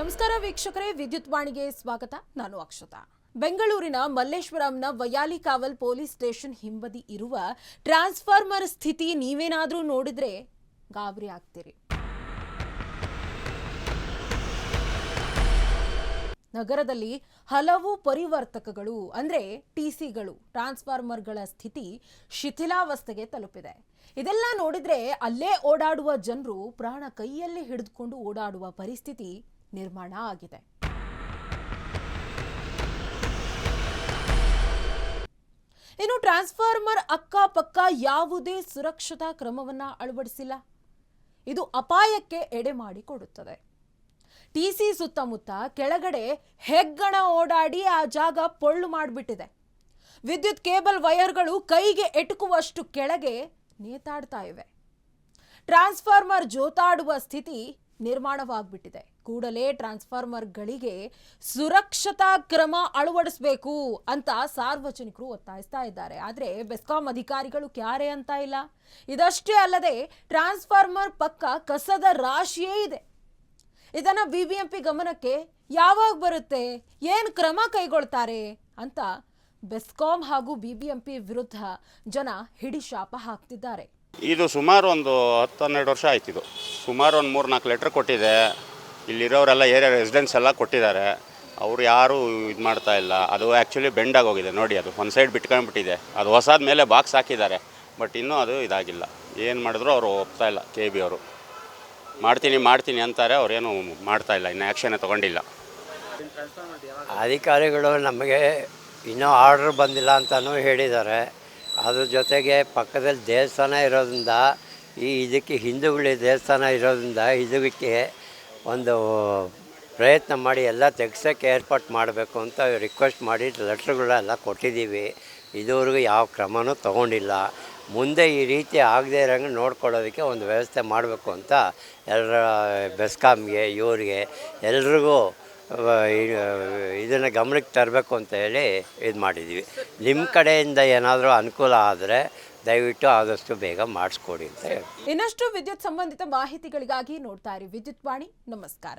ನಮಸ್ಕಾರ ವೀಕ್ಷಕರೇ, ವಿದ್ಯುತ್ ವಾಣಿಗೆ ಸ್ವಾಗತ. ನಾನು ಅಕ್ಷತಾ. ಬೆಂಗಳೂರಿನ ಮಲ್ಲೇಶ್ವರಂನ ವಯಾಲಿ ಕಾವಲ್ ಪೊಲೀಸ್ ಸ್ಟೇಷನ್ ಹಿಂಬದಿ ಇರುವ ಟ್ರಾನ್ಸ್ಫಾರ್ಮರ್ ಸ್ಥಿತಿ ನೀವೇನಾದರೂ ನೋಡಿದ್ರೆ ಗಾಬರಿ ಆಗ್ತೀರಿ. ನಗರದಲ್ಲಿ ಹಲವು ಪರಿವರ್ತಕಗಳು, ಅಂದ್ರೆ ಟಿಸಿಗಳು ಟ್ರಾನ್ಸ್ಫಾರ್ಮರ್ಗಳ ಸ್ಥಿತಿ ಶಿಥಿಲಾವಸ್ಥೆಗೆ ತಲುಪಿದೆ. ಇದೆಲ್ಲ ನೋಡಿದ್ರೆ ಅಲ್ಲೇ ಓಡಾಡುವ ಜನರು ಪ್ರಾಣ ಕೈಯಲ್ಲಿ ಹಿಡಿದುಕೊಂಡು ಓಡಾಡುವ ಪರಿಸ್ಥಿತಿ ನಿರ್ಮಾಣ ಆಗಿದೆ. ಇನ್ನು ಟ್ರಾನ್ಸ್ಫಾರ್ಮರ್ ಅಕ್ಕಪಕ್ಕ ಯಾವುದೇ ಸುರಕ್ಷತಾ ಕ್ರಮವನ್ನ ಅಳವಡಿಸಿಲ್ಲ. ಇದು ಅಪಾಯಕ್ಕೆ ಎಡೆ ಮಾಡಿಕೊಡುತ್ತದೆ ಟಿಸಿ ಸುತ್ತಮುತ್ತ ಕೆಳಗಡೆ ಹೆಗ್ಗಣ ಓಡಾಡಿ ಆ ಜಾಗ ಪೊಳ್ಳು ಮಾಡಿಬಿಟ್ಟಿದೆ. ವಿದ್ಯುತ್ ಕೇಬಲ್ ವೈರ್ಗಳು ಕೈಗೆ ಎಟುಕುವಷ್ಟು ಕೆಳಗೆ ನೇತಾಡ್ತಾ ಇವೆ. ಟ್ರಾನ್ಸ್ಫಾರ್ಮರ್ ಜೋತಾಡುವ ಸ್ಥಿತಿ ನಿರ್ಮಾಣವಾಗ್ಬಿಟ್ಟಿದೆ. ಕೂಡಲೇ ಟ್ರಾನ್ಸ್ಫಾರ್ಮರ್ಗಳಿಗೆ ಸುರಕ್ಷತಾ ಕ್ರಮ ಅಳವಡಿಸಬೇಕು ಅಂತ ಸಾರ್ವಜನಿಕರು ಒತ್ತಾಯಿಸ್ತಾ ಇದ್ದಾರೆ. ಆದರೆ ಬೆಸ್ಕಾಂ ಅಧಿಕಾರಿಗಳು ಕ್ಯಾರೆ ಅಂತ ಇಲ್ಲ. ಇದಷ್ಟೇ ಅಲ್ಲದೆ ಟ್ರಾನ್ಸ್ಫಾರ್ಮರ್ ಪಕ್ಕ ಕಸದ ರಾಶಿಯೇ ಇದೆ. ಇದನ್ನು ಬಿ ಬಿ ಎಂ ಪಿ ಗಮನಕ್ಕೆ ಯಾವಾಗ ಬರುತ್ತೆ? ಏನು ಕ್ರಮ ಕೈಗೊಳ್ತಾರೆ? ಅಂತ ಬೆಸ್ಕಾಂ ಹಾಗೂ ಬಿ ಬಿ ಎಂ ಪಿ ವಿರುದ್ಧ ಜನ ಹಿಡಿಶಾಪ ಹಾಕ್ತಿದ್ದಾರೆ. ಇದು ಸುಮಾರು ಒಂದು ಹತ್ತು ಹನ್ನೆರಡು ವರ್ಷ ಆಯ್ತು ಇದು ಸುಮಾರು ಒಂದು ಮೂರು ನಾಲ್ಕು ಲೆಟ್ರ್ ಕೊಟ್ಟಿದೆ. ಇಲ್ಲಿರೋರೆಲ್ಲ ಏರಿಯಾ ರೆಸಿಡೆನ್ಸ್ ಎಲ್ಲ ಕೊಟ್ಟಿದ್ದಾರೆ. ಅವರು ಯಾರೂ ಇದು ಮಾಡ್ತಾ ಇಲ್ಲ. ಅದು ಆ್ಯಕ್ಚುಲಿ ಬೆಂಡ್ ನೋಡಿ, ಅದು ಒಂದು ಸೈಡ್ ಬಿಟ್ಕೊಂಡ್ಬಿಟ್ಟಿದೆ. ಅದು ಹೊಸಾದ ಮೇಲೆ ಬಾಕ್ಸ್ ಹಾಕಿದ್ದಾರೆ. ಬಟ್ ಇನ್ನೂ ಅದು ಇದಾಗಿಲ್ಲ. ಏನು ಮಾಡಿದ್ರು ಅವರು ಒಪ್ತಾ ಇಲ್ಲ ಕೆ ಬಿ ಅವರು. ಮಾಡ್ತೀನಿ ಮಾಡ್ತೀನಿ ಅಂತಾರೆ. ಅವ್ರೇನು ಮಾಡ್ತಾ ಇಲ್ಲ. ಇನ್ನು ಆ್ಯಕ್ಷನ್ ತೊಗೊಂಡಿಲ್ಲ. ಅಧಿಕಾರಿಗಳು ನಮಗೆ ಇನ್ನೂ ಆರ್ಡ್ರ್ ಬಂದಿಲ್ಲ ಅಂತಲೂ ಹೇಳಿದ್ದಾರೆ. ಅದ್ರ ಜೊತೆಗೆ ಪಕ್ಕದಲ್ಲಿ ದೇವಸ್ಥಾನ ಇರೋದ್ರಿಂದ ಈ ಇದಕ್ಕೆ ಹಿಂದೂಗಳ ದೇವಸ್ಥಾನ ಇರೋದ್ರಿಂದ ಇದಕ್ಕೆ ಒಂದು ಪ್ರಯತ್ನ ಮಾಡಿ ಎಲ್ಲ ತೆಗ್ಸೋಕ್ಕೆ ಏರ್ಪಾಟ್ ಮಾಡಬೇಕು ಅಂತ ರಿಕ್ವೆಸ್ಟ್ ಮಾಡಿ ಲೆಟ್ರ್ಗಳೆಲ್ಲ ಕೊಟ್ಟಿದ್ದೀವಿ. ಇದುವರೆಗೂ ಯಾವ ಕ್ರಮನೂ ತೊಗೊಂಡಿಲ್ಲ. ಮುಂದೆ ಈ ರೀತಿ ಆಗದೇ ಇರೋಂಗೆ ನೋಡ್ಕೊಳ್ಳೋದಕ್ಕೆ ಒಂದು ವ್ಯವಸ್ಥೆ ಮಾಡಬೇಕು ಅಂತ ಎಲ್ಲರ ಬೆಸ್ಕಾಮ್ಗೆ ಇವ್ರಿಗೆ ಎಲ್ರಿಗೂ ಇದನ್ನು ಗಮನಕ್ಕೆ ತರಬೇಕು ಅಂತ ಹೇಳಿ ಇದು ಮಾಡಿದ್ದೀವಿ ನಿಮ್ಮ ಕಡೆಯಿಂದ ಏನಾದರೂ ಅನುಕೂಲ ಆದರೆ ದಯವಿಟ್ಟು ಆದಷ್ಟು ಬೇಗ ಮಾಡಿಸ್ಕೊಡಿ ಅಂತ ಹೇಳಿ ಇನ್ನಷ್ಟು ವಿದ್ಯುತ್ ಸಂಬಂಧಿತ ಮಾಹಿತಿಗಳಿಗಾಗಿ ನೋಡ್ತಾ ಇರಿ ವಿದ್ಯುತ್ ವಾಣಿ. ನಮಸ್ಕಾರ.